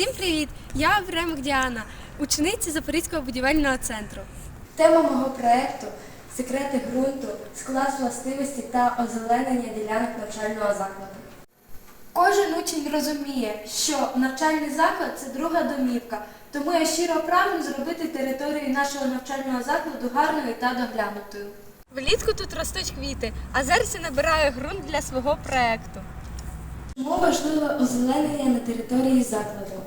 Всім привіт! Я Времик Діана, учениця Запорізького будівельного центру. Тема мого проєкту секрети ґрунту, склад властивості та озеленення ділянок навчального закладу. Кожен учень розуміє, що навчальний заклад це друга домівка, тому я щиро прагну зробити територію нашого навчального закладу гарною та доглянутою. Влітку тут ростуть квіти, а зараз я набираю ґрунт для свого проекту. Чому важливе озеленення на території закладу?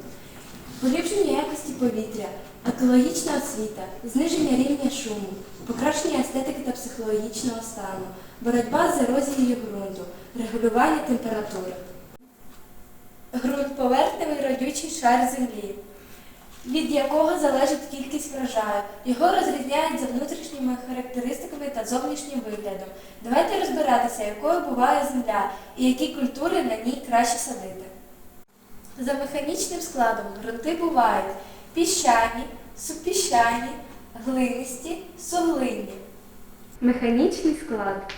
Поліпшення якості повітря, екологічна освіта, зниження рівня шуму, покращення естетики та психологічного стану, боротьба з ерозією ґрунту, регулювання температури. Ґрунт поверхневий родючий шар землі, від якого залежить кількість врожаю. Його розрізняють за внутрішніми характеристиками та зовнішнім виглядом. Давайте розбиратися, якою буває земля і які культури на ній краще садити. За механічним складом ґрунти бувають піщані, супіщані, глинисті, суглинні. Механічний склад.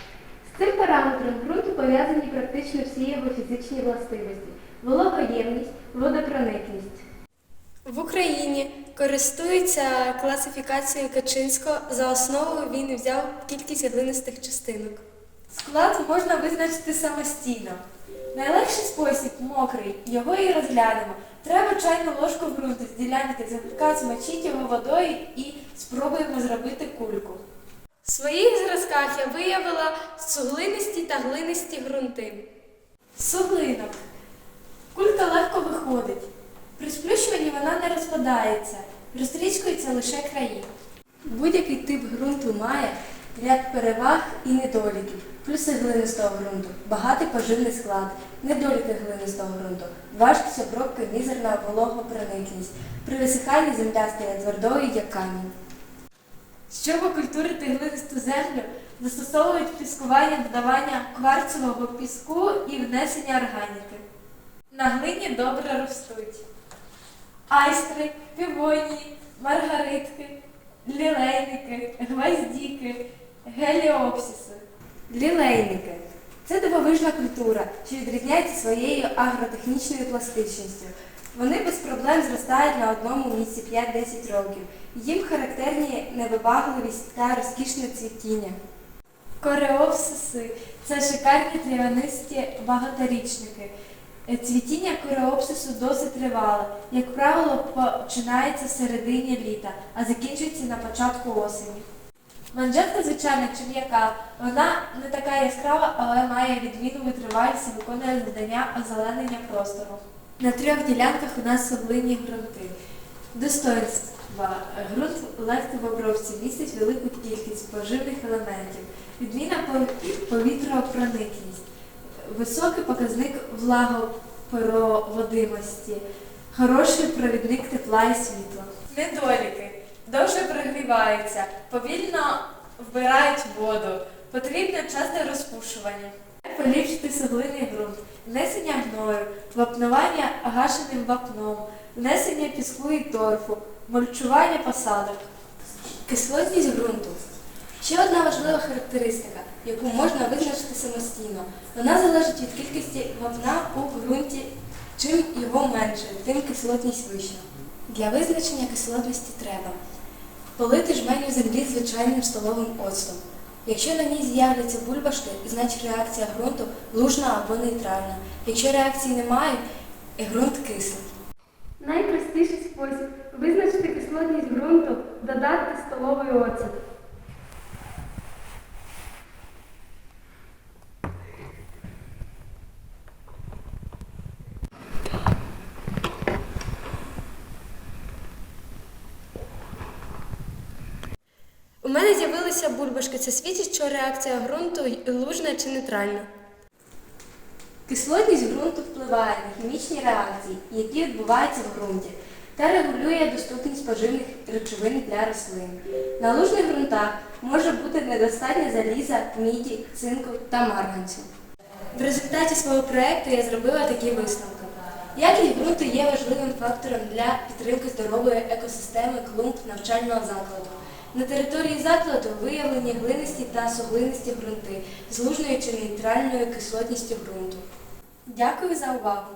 З цим параметром ґрунту пов'язані практично всі його фізичні властивості вологоємність, водопроникність. В Україні користуються класифікацією Качинського. За основу він взяв кількість глинистих частинок. Склад можна визначити самостійно. Найлегший спосіб мокрий, його і розглянемо. Треба чайну ложку ґрунту з ділянки земляка, змочіть його водою і спробуємо зробити кульку. В своїх зразках я виявила суглинисті та глинисті ґрунти. Суглинок. Кулька легко виходить. При сплющуванні вона не розпадається, розтріскуються лише краї. Будь-який тип ґрунту має ряд переваг і недоліків. Плюси глинистого ґрунту, багатий поживний склад, недоліки глинистого ґрунту, важкість обробки, мізерна вологопроникність. При висиханні земля стає твердою, як камінь. Щоб окультурити глинисту землю, застосовують піскування додавання кварцевого піску і внесення органіки. На глині добре ростуть айстри, півонії, маргаритки, лілейники, гвоздіки, геліопсиси. Лілейники це дивовижна культура, що відрізняється своєю агротехнічною пластичністю. Вони без проблем зростають на одному місці 5-10 років. Їм характерні невибагливість та розкішне цвітіння. Кореопсиси це шикарні трав'янисті багаторічники. Цвітіння кореопсису досить тривале. Як правило, починається в середині літа, а закінчується на початку осені. Манжетка звичайна чи м'яка, вона не така яскрава, але має відмінну витривалість і виконує завдання озеленення простору. На трьох ділянках у нас суглинні ґрунти. Достоинства. Ґрунт легкий в обробці містить велику кількість поживних елементів. Відміна пов- повітропроникність. Високий показник влагопроводимості. Хороший провідник тепла і світла. Недоліки. Довше прогріваються, повільно вбирають воду. Потрібне часте розпушування. Поліпшити суглинний ґрунт, внесення гною, вапнування гашеним вапном, внесення піску і торфу, мульчування посадок. Кислотність ґрунту. Ще одна важлива характеристика, яку можна визначити самостійно. Вона залежить від кількості вапна у ґрунті. Чим його менше, тим кислотність вища. Для визначення кислотності треба полити жменю землі звичайним столовим оцтом. Якщо на ній з'являться бульбашки, значить реакція ґрунту лужна або нейтральна. Якщо реакції немає, ґрунт кислий. Найпростіший спосіб визначити кислотність ґрунту додати столовий оцет. Мене з'явилися бульбашки. Це свідчить, що реакція ґрунту лужна чи нейтральна. Кислотність ґрунту впливає на хімічні реакції, які відбуваються в ґрунті, та регулює доступність поживних речовин для рослин. На лужних ґрунтах може бути недостатньо заліза, міді, цинку та марганцю. В результаті свого проєкту я зробила такі висновки. Якість ґрунту є важливим фактором для підтримки здорової екосистеми клумб навчального закладу. На території закладу виявлені глинисті та суглинисті ґрунти з лужною чи нейтральною кислотністю ґрунту. Дякую за увагу!